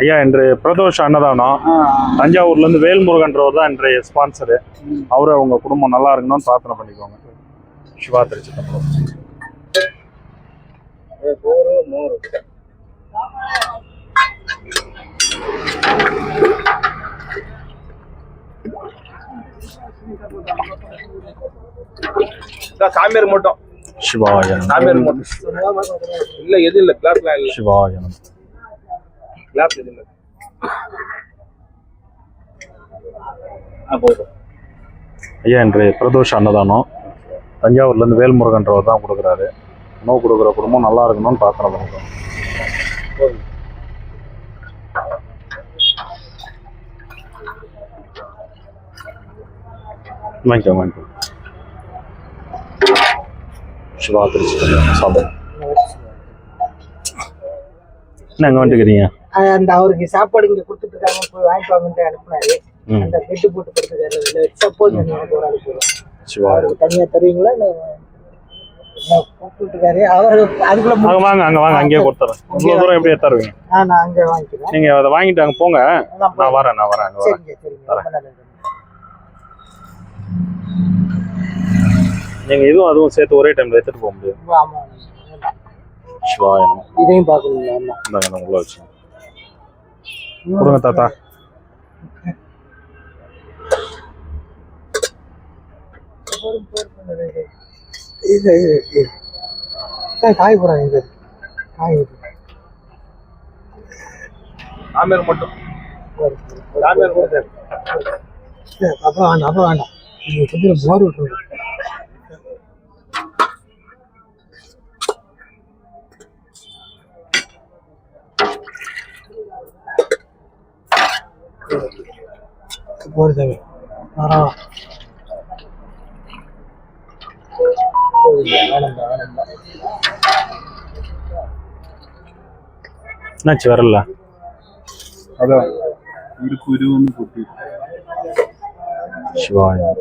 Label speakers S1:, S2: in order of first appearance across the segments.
S1: ஐயா இன்று பிரதோஷ அன்னதானம். தஞ்சாவூர்ல இருந்து வேல்முருகன்றவர் தான் இன்றைய ஸ்பான்சரு அவரு அவங்க குடும்பம் நல்லா இருக்கணும்னு பிரார்த்தனை பண்ணிக்கோங்க. சிவா திருச்சி
S2: சாமியார் மட்டும்.
S1: சிவாய
S2: சாமியார் மட்டும். இல்ல எது இல்ல கிளாஸ்லாம் இல்ல.
S1: சிவாய
S2: கிளாஸ் எது இல்ல.
S1: ஐயா இன்று பிரதோஷ அன்னதானம் தஞ்சாவூர்ல இருந்து வேல்முருகன்றவர் தான் கொடுக்குறாரு. உணவு கொடுக்குற குடும்பம் நல்லா இருக்கணும்னு பிரார்த்தனை
S2: போதும்
S1: வாங்கிக்கோ வாங்கிக்கோ. சிவா திருச்சி சாப்பிடு. என்ன அங்கே வந்துக்கிறீங்க
S3: அந்த அவருக்கு சாப்பாடு இங்க கொடுத்துட்டு இருக்காங்க போய் வாங்கிட்டு வாங்கன்ட்டு அனுப்புனாரு. அந்த பெட்டு போட்டு படுத்துக்காரு சப்போஸ் ஒரு ஆள் போதும்
S1: சிவா
S3: அவருக்கு தனியா தருவீங்களா
S1: நீங்கள் அதை வாங்கிட்டு அங்கே போங்க.
S3: நான்
S1: நான் வரேன் நான் வரேன் அங்கே நீங்கள் இதுவும் அதுவும் சேர்த்து ஒரே டைமில் எடுத்துகிட்டு போக முடியும். சிவாயனம்
S3: இதையும் ஆமா.
S1: இந்தாங்க நான் உள்ள வச்சு. கொடுங்க தாத்தா.
S3: காய் போடாங்க இது. காய் இது.
S2: சாமியார் மட்டும்.
S3: ஒரு- ஒரு-
S2: சாமியார் மட்டும்
S3: சரி, அப்ப வேண்டாம் அப்ப வேண்டாம். நீங்க கொஞ்சம் போர் விட்டுருங்க. போர் தேவை தாராளம் வேணாம்டா வேணாம்டா
S1: என்னாச்சு வரல
S2: அதான் ഒരു കുരു ഒന്ന് പൊട്ടി
S1: சிவாயம்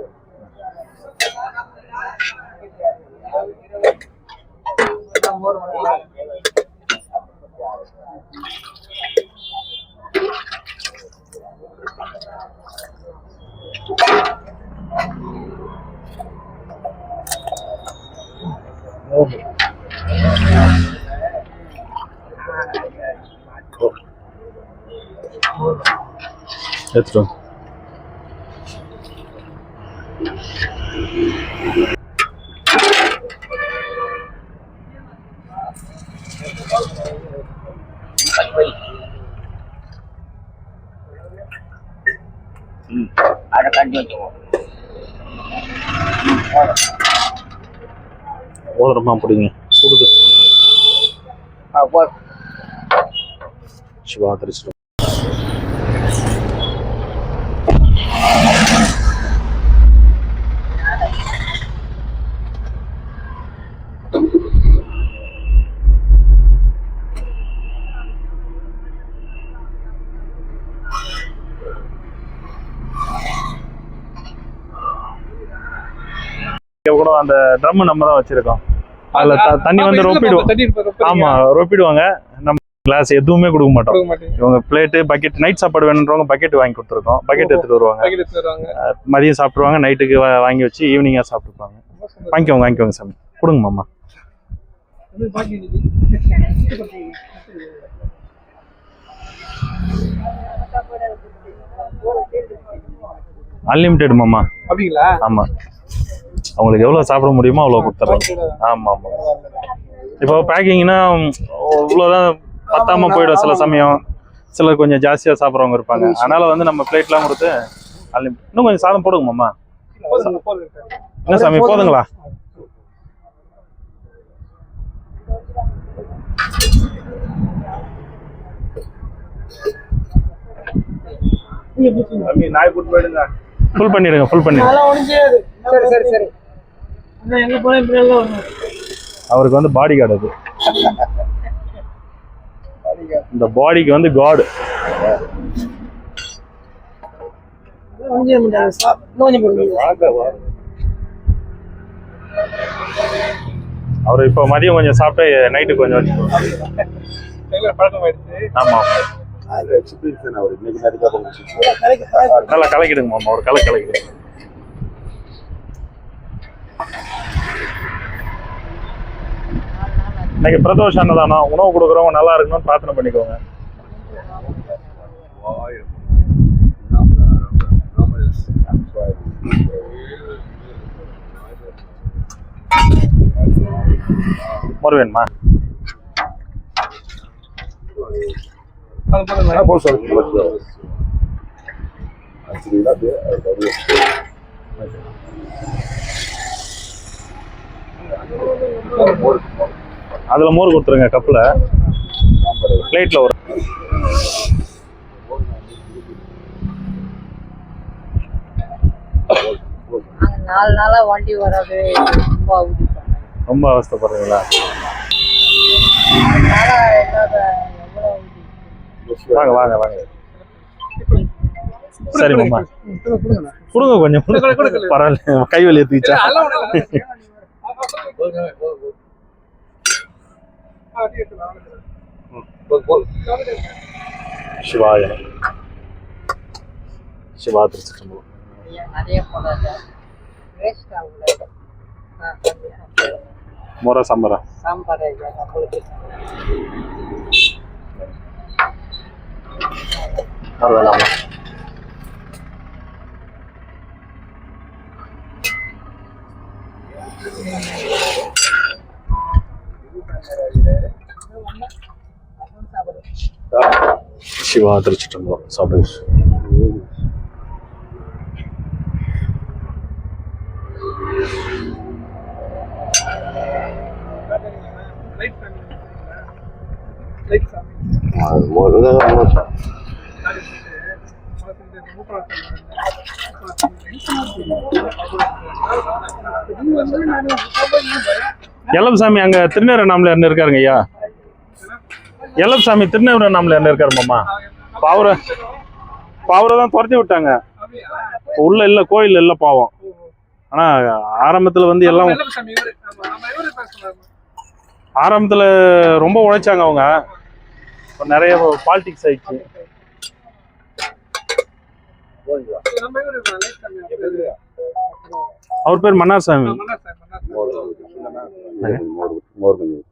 S1: எடுத்துட்டு வாங்க.
S2: அதை கட்டி வச்சுக்கோ
S1: ஓதுறமா பிடிங்க சுடுது சிவா திருச்சி இங்க கூட அந்த ட்ரம் நம்ம தான் வச்சிருக்கோம். அதுல தண்ணி வந்து ரொப்பிடுவோம். ஆமா ரொப்பிடுவாங்க. நம்ம கிளாஸ் எதுவுமே கொடுக்க மாட்டோம். இவங்க பிளேட்டு பக்கெட் நைட் சாப்பாடு வேணுன்றவங்க பக்கெட் வாங்கி கொடுத்துருக்கோம். பக்கெட் எடுத்துட்டு வருவாங்க. மதியம் சாப்பிடுவாங்க நைட்டுக்கு வாங்கி வச்சு ஈவினிங்கா சாப்பிட்டுப்பாங்க. வாங்கிக்கோங்க வாங்கிக்கோங்க சாமி. கொடுங்க மாமா. அன்லிமிட்டெட் மாமா.
S2: அப்படிங்களா?
S1: ஆமா. அவங்களுக்கு எவ்வளவு சாப்பிட முடியுமோ அவ்வளவு கொடுத்துட்றாங்க ஆமா ஆமா. இப்போ பேக்கிங்னா இவ்வளோதான் பத்தாம போயிடும் சில சமயம். சிலர் கொஞ்சம் ஜாஸ்தியா சாப்பிட்றவங்க இருப்பாங்க. அதனால வந்து நம்ம பிளேட்லாம் கொடுத்து. இன்னும் கொஞ்சம் சாதம் போடுங்க மாமா என்ன சாமி போதுங்களா? ஃபுல் பண்ணிடுங்க ஃபுல் பண்ணிடுங்க. அவருக்கு வந்து பாடி கார்டு அது. இந்த பாடிக்கு வந்து காடு அவர் இப்போ மதியம் கொஞ்சம் சாப்பிட்டு நைட்டு கொஞ்சம் வச்சுக்கோங்க ஆமா. நல்லா கலக்கிடுங்க மாமா ஒரு கலை கலக்கிடுங்க. இன்னைக்கு பிரதோஷ அன்னதானம் உணவு கொடுக்குறவங்க நல்லா இருக்கணும்னு பிரார்த்தனை பண்ணிக்கோங்க. மறு வேணுமா
S2: அது போதும்
S4: சார்.
S1: அதுல மோர் கொடுத்துருங்க கப்ல பிளேட்ல ஒரு
S5: நாலு நாளா வண்டி வராது ரொம்ப
S1: ரொம்ப அவஸ்தைப்படுறீங்களா? வாங்க வாங்க வாங்க. சரி மாமா
S3: கொடுங்க
S1: கொஞ்சம். பரவாயில்ல கை வலி ஏத்துக்கிச்சா
S2: அதெல்லாம் ஒண்ணும் இல்ல. போதுங்க, போதும், போதும். ஆ, டீ எடுத்துக்கலாம், ம், போதும், போதும்.
S1: சிவாய சிவா திருச்சிட்டம்பலம்
S5: ஐயா, நிறைய போடாத வேஸ்ட் ஆகல
S1: முறை சம்பரா
S5: சாம்பார் ஐயா, நம்மளுக்கு
S1: அது வேணாமா சிவா திருச்சிட்டம்பலம் சாப்பிடுங்க
S2: லைட் சாமி. சாமி.
S1: எல்லம்சாமி அங்க திருநேரநாமல என்ன இருக்காருங்க ஐயா எல்லம்சாமி திருநேரநாமல என்ன இருக்காரு மாமா இப்ப அவரை தான் துரத்தி விட்டாங்க உள்ள இல்ல கோயில் இல்ல பாவம் ஆனா ஆரம்பத்துல வந்து எல்லாம்
S2: சாமி.
S1: ஆரம்பத்துல ரொம்ப உழைச்சாங்க அவங்க நிறைய பாலிடிக்ஸ் ஆயிடுச்சு
S2: சாமி. அவரு.
S1: அவர் பேர் மன்னார்சாமி
S2: மன்னார் சார், மன்னார் சார்.
S4: மோர் மோர் மோர் கொஞ்சம்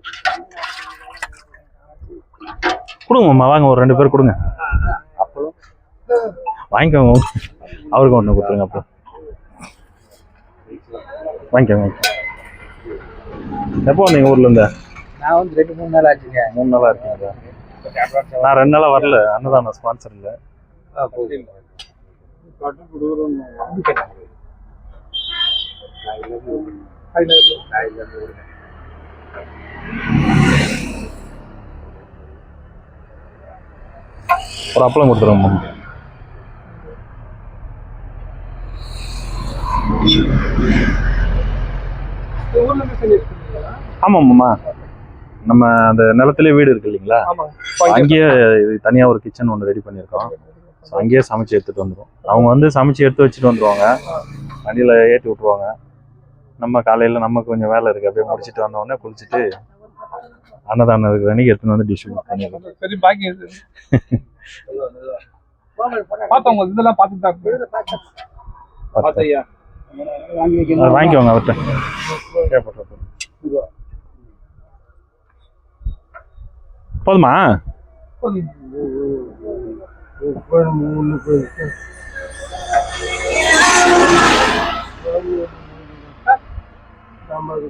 S1: கொடுங்க. மாமா வாங்க ஒரு ரெண்டு பேர் கொடுங்க.
S4: அப்பளம்.
S1: வாங்கிக்கோங்க அவருக்கு ஒன்று கொடுத்துருங்க அப்புறம் வாங்கிக்கோங்க. எப்போ வந்தீங்க ஊர்ல இருந்து?
S3: நான் வந்து ரெண்டு மூணு நாள் ஆச்சுங்க.
S1: மூணு நாளா இருக்கீங்களா நான் ரெண்டு நாளா வரல. அன்னதானம் ஸ்பான்சர் இல்ல. ஒரு அப்பளம் கொடுத்துருங்க மாமா
S2: இந்த ஊர்ல இருந்து செஞ்சு வச்சிருக்கீங்களா?
S1: ஆமா மாமா நம்ம அந்த நிலத்திலே வீடு இருக்கு இல்லைங்களா. அங்கேயே இது தனியா ஒரு கிச்சன் ஒன்று ரெடி பண்ணியிருக்கோம். ஸோ அங்கேயே சமைச்சு எடுத்துட்டு வந்துடும் அவங்க வந்து சமைச்சு எடுத்து வச்சுட்டு வந்துருவாங்க. வண்டியில ஏற்றி விட்ருவாங்க நம்ம காலையில நமக்கு கொஞ்சம் வேலை இருக்கு. அப்படியே முடிச்சுட்டு வந்த உடனே குளிச்சுட்டு அன்னதானம் இருக்கிற அன்னைக்கு எடுத்துன்னு வந்து டிஸ்ட்ரிபியூட்
S2: சரி இது. பார்த்தவங்க இதெல்லாம் பார்த்துட்டு தான்
S1: வாங்கிக்கோங்க அவர்கிட்ட கேட்பட்றேன். தாமரை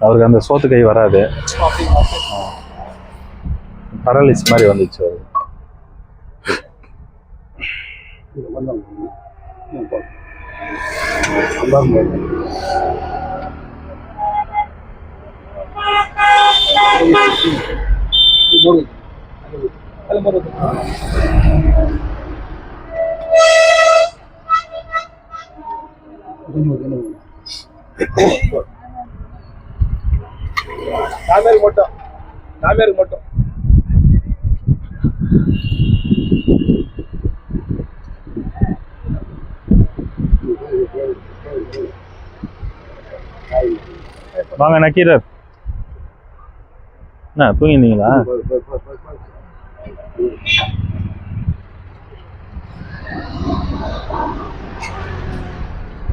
S1: அவருக்கு அந்த சோத்து கை வராது பரலிஸ் மாதிரி வந்துச்சு அது Thank you.
S2: சாமியாருக்கு மட்டும். சாமியாருக்கு மட்டும்.
S1: வாங்க நக்கீரர். என்ன தூங்கிருந்தீங்களா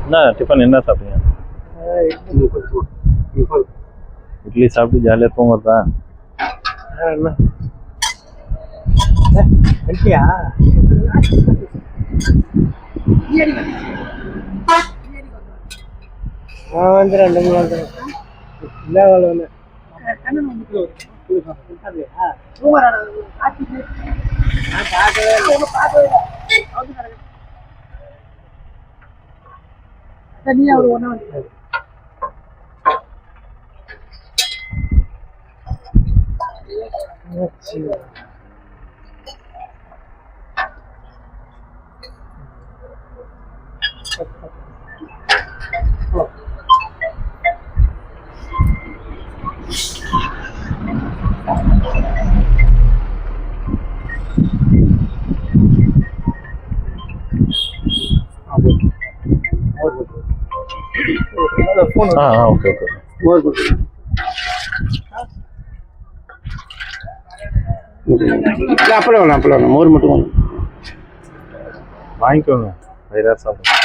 S1: என்ன டிஃபன் என்ன சாப்பிட்டீங்க? இட்லி சாப்பிட்டு ஜாலியாக தூங்குறதா?
S3: நான் வந்து ரெண்டு மூணு வந்து இல்லை. வேலை வந்து
S1: Meu Deus. Ah, ok. okay.
S3: இல்லை அப்பளம் வேணாம் அப்பளம் வேணாம் மோர் மட்டும் வேணும்
S1: வாங்கிக்கோங்க. வயிறார சாப்பிடுங்க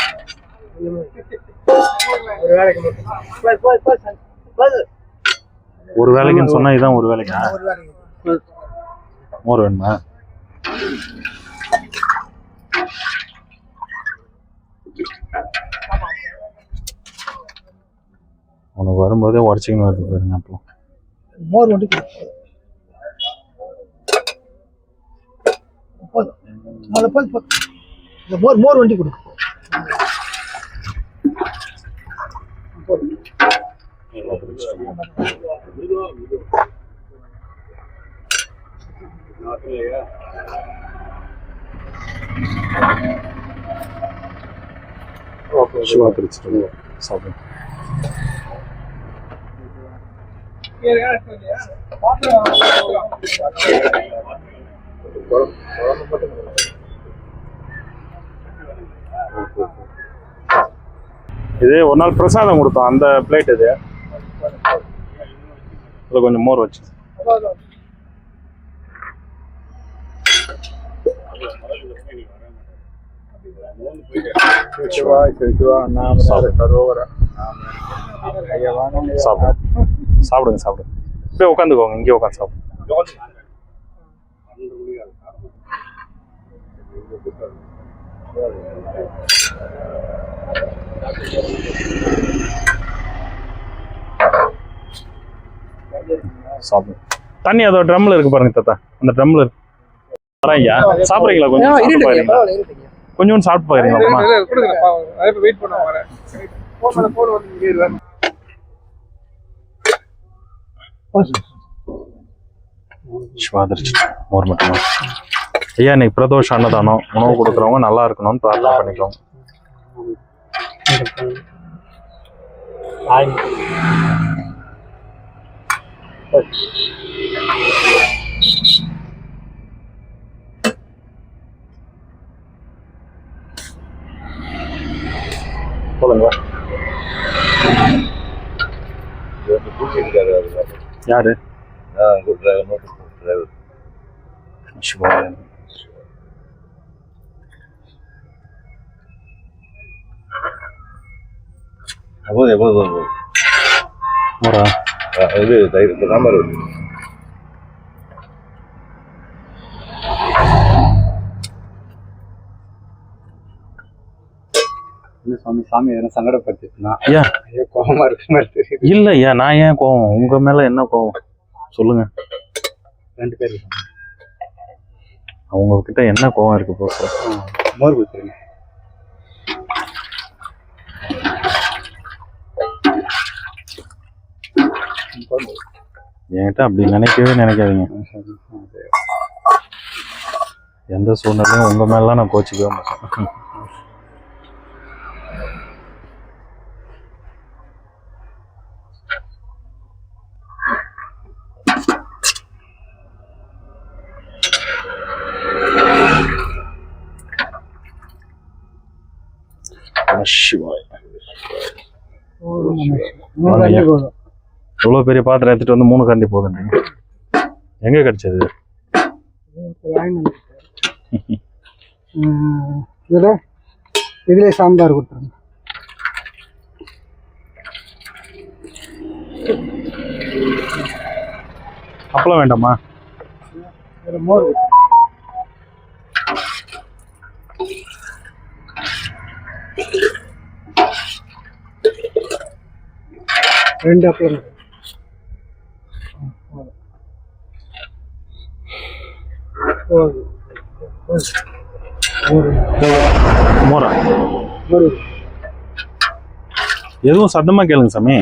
S3: ஒரு
S1: வேலைக்குன்னு சொன்னா இதான் ஒரு வேலைக்கா. மோர் வேணுமா? உனக்கு வரும்போதே உடச்சிக்கணும் வருது பாருங்க அப்புறம்
S3: மோர் மட்டும் போதும், போதும். இந்த மோர் மோர் வண்டி கொடு.
S1: சிவா சாப்பிடுங்க இது ஒரு நாள் பிரசாதம் கொடுத்தோம் அந்த பிளேட் இது. அதில் கொஞ்சம் மோர் வச்சு. சாப்பிடுங்க சாப்பிடுங்க. சாப்பிடுங்க உட்காந்துக்கோங்க இங்கே உட்காந்து சாப்பிடுங்க சாப்பிடுங்க தண்ணி அதோ ட்ரம்ல இருக்கு பாருங்க தாத்தா. அந்த ட்ரம்ல இருக்கு. ஐயா. சாப்பிட்றீங்களா? கொஞ்சம் சாப்பிட்டு பாருங்களா கொஞ்சோண்டு சாப்பிட்டு
S2: இல்லை
S1: சிவாதிரிச்சு மோர் மட்டும்? ஐயா இன்னைக்கு பிரதோஷ அன்னதானம். உணவு கொடுக்குறவங்க நல்லா இருக்கணும்னு பிரார்த்தனை பண்ணிக்கோங்க சொல்லுங்க. யாரு? சிவா
S4: போதும் போதும் போதும்
S1: மோரா
S4: இது தயிர் சாம்பார்
S6: சுவாமி சாமி எதனா சங்கடப்படுத்திட்டுனா
S1: ஐயா.
S6: ஐயோ கோபமா இருக்க மாதிரி தெரியுது.
S1: இல்ல ஐயா நான் ஏன் கோவம்? உங்க மேல என்ன கோவம்? சொல்லுங்க.
S6: ரெண்டு பேர் இருக்காங்க.
S1: அவங்க கிட்ட என்ன கோவம் இருக்கு போ
S6: மோர் கொடுத்துருங்க.
S1: என்கிட்ட அப்படி நினைக்கவே நினைக்காதீங்க. எந்த சூழ்நிலையும் உங்கள் மேலாம் நான் கோச்சிக்கவே மாட்டேன். சிவாய். இவ்வளோ பெரிய பாத்திரம் எடுத்துட்டு வந்து மூணு கண்டி போதுன்றீங்க எங்க கிடைச்சது?
S3: இதுல இதுல சாம்பார் கொடுத்துருங்க.
S1: அப்பளம் வேண்டாமா?
S3: மோர். ரெண்டு அப்பளம் போதும். போதும்.
S1: மோரா. எதுவும் சத்தமா கேளுங்க சாமி.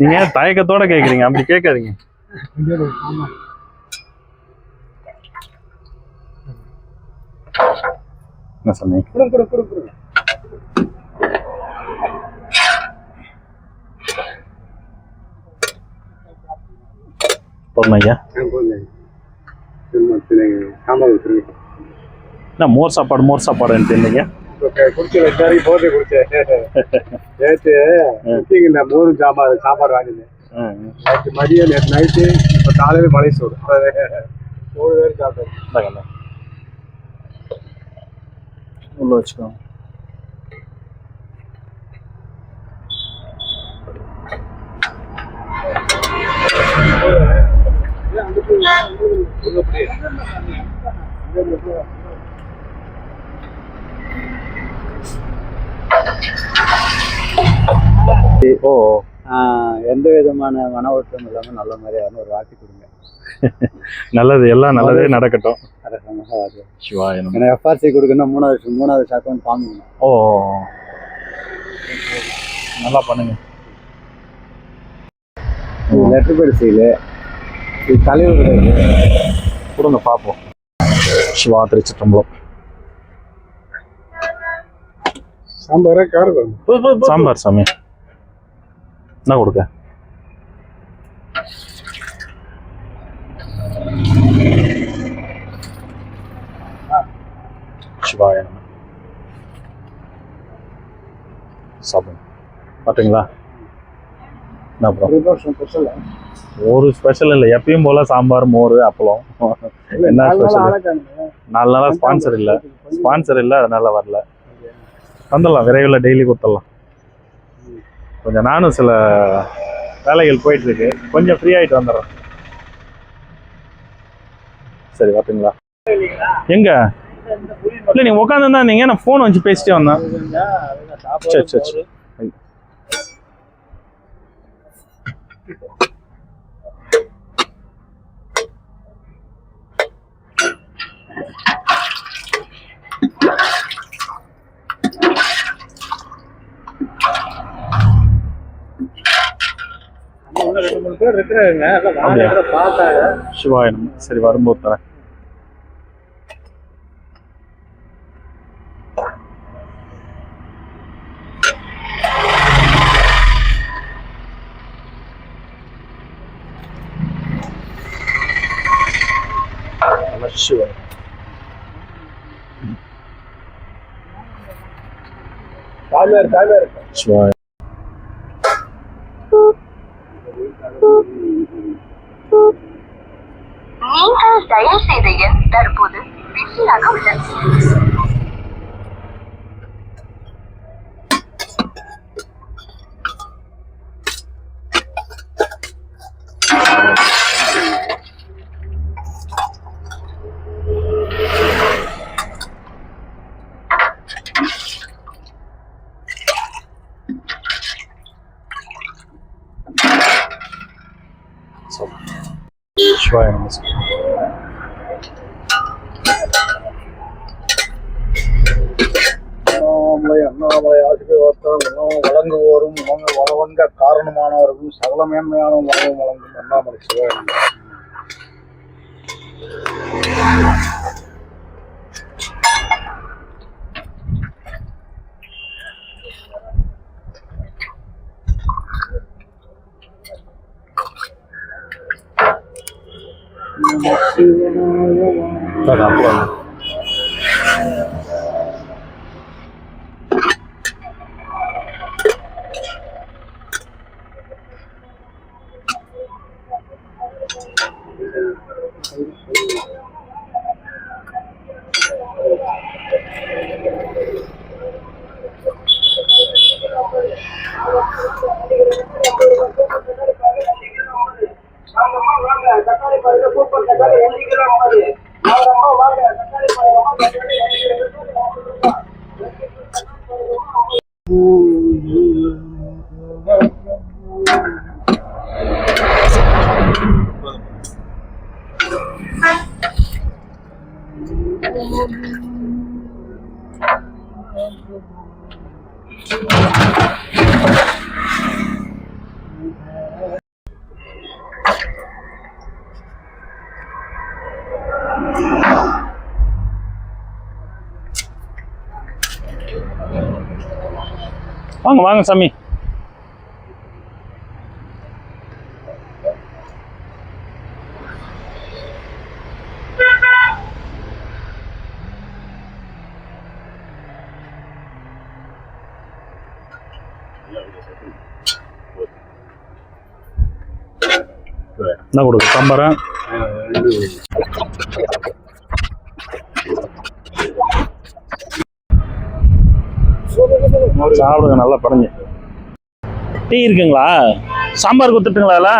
S1: நீங்க தயக்கத்தோட கேக்குறீங்க? அப்படி கேட்காதீங்க. என்ன சாமி?
S6: ஊற்றுருங்க
S1: என்ன மோர் சாப்பாடு மோர் சாப்பாடுன்னு தெரியலீங்க
S6: குடிச்சு வச்சாரி போட்டு குடிச்சேன் நேற்று மீட்டிங்கில் மோரும் சாம்பார் சாப்பாடு வாங்கினேன். நேற்று மதியம் நேற்று நைட்டு இப்போ காலையில் மலை சோறு. மூணு பேர் சாப்பிட்டேன்
S1: உள்ள வச்சுக்கோ ஓ.
S6: எந்த விதமான மன ஓட்டம் இல்லாமல் நல்ல மாதிரியான ஒரு வாட்டி கொடுங்க.
S1: நல்லது எல்லாம் நல்லதே நடக்கட்டும். நமः.
S6: ஏன்னா எஃப்ஆர்சி கொடுக்கணும் மூணாவது மூணாவது அக்கௌண்ட் வாங்கணும்
S1: ஓ. நல்லா பண்ணுங்க.
S6: லெட்டர் பரிசையில் தலைவர்
S1: கொடுங்க பார்ப்போம் சிவா திருச்சிட்டம்பலம்
S6: சாம்பாரா காரம்
S1: சாம்பார் சாமி. என்ன கொடுக்க. சிவாய. சாப்பிடுங்க. பார்த்தீங்களா என்ன அப்புறம் ஒரு ஸ்பெஷல் இல்லை. எப்பயும் போல சாம்பார் மோர் அப்பளம். என்ன ஸ்பெஷல் நாலு நாளா ஸ்பான்சர் இல்லை. ஸ்பான்சர் இல்லை அதனால வரல. வந்துடலாம் விரைவில் டெய்லி கொடுத்துடலாம். கொஞ்சம் நானும் சில வேலைகள் போயிட்டு இருக்கு கொஞ்சம் ஃப்ரீ ஆயிட்டு வந்துடுறேன். சரி பார்த்துங்களா எங்க? இல்லை நீங்க உட்காந்து தான் இருந்தீங்க நான் ஃபோன் வச்சு பேசிட்டே வந்தேன். சரி சரி சரி
S6: ரெண்டு மூணு பேர் இருக்கிறாங்க
S1: அப்படியா?
S6: பார்த்தாங்க
S1: சிவாயனம் சரி வரும்போது தரேன் sure
S6: சாமியார் சாமியார்
S7: நீங்கள் தயவு செய்த எண் தற்போது பிஸியாக உள்ளது
S1: சிவாய நமஸ்காரம்
S6: அண்ணாமலை அண்ணாமலை உணவு வழங்குவோரும் உணவு வழங்க காரணமானவர்களும் சகல மேன்மையான உணவு வழங்கும் அண்ணாமலை சிவன்
S1: அப்புறம் Bang, bang, Sami. சாம்பாரா சாப்பிடுங்க நல்லா படைஞ்சு டீ இருக்குங்களா? சாம்பார் கொடுத்துட்டுங்களா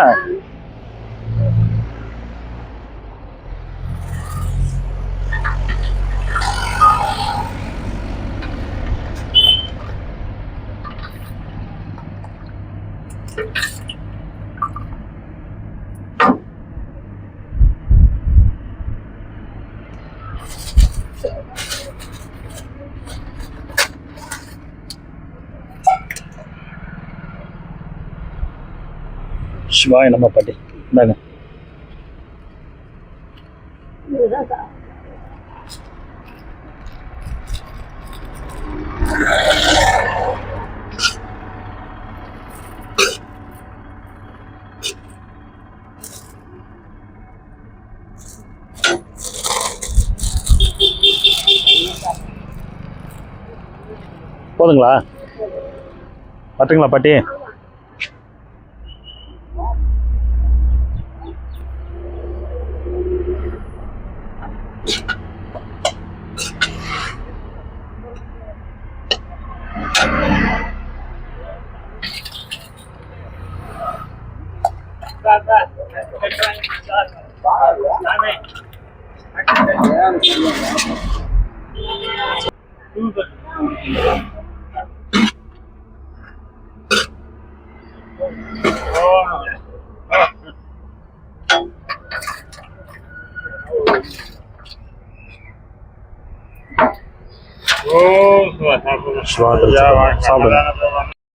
S1: அதெல்லாம் நம்ம பாட்டி இந்தாங்க. போதுங்களா? பட்டுங்களா பாட்டி?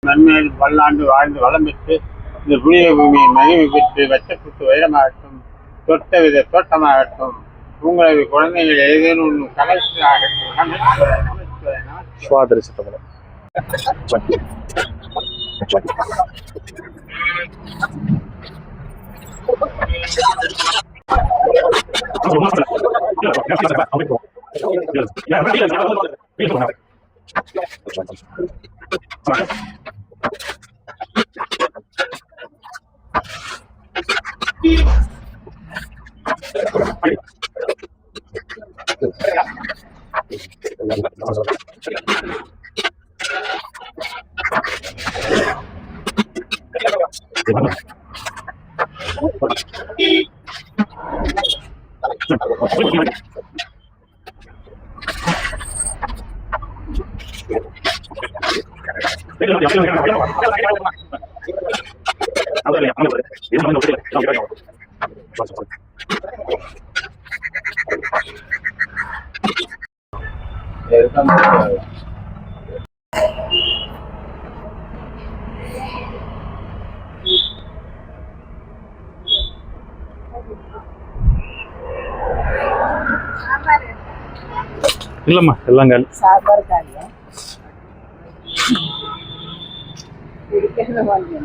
S8: நன்மையில் பல்லாண்டு வாழ்ந்து வளம் பெற்று இந்த புனித பூமியை மகிமை பெற்று வச்சப்பட்டு வைரமாகட்டும் தொட்ட வித தோட்டமாகட்டும் உங்களது குழந்தைகள் ஏதேனும் ஒன்று கலைத்து ஆகட்டும் நமச்சிவாய, நமச்சிவாய, நமச்சிவாய.
S1: சுவாதிரி இல்லம்மா எல்லாம் காலி.
S5: சாம்பார் காலியா? പിടിക്കുന്ന പോലെ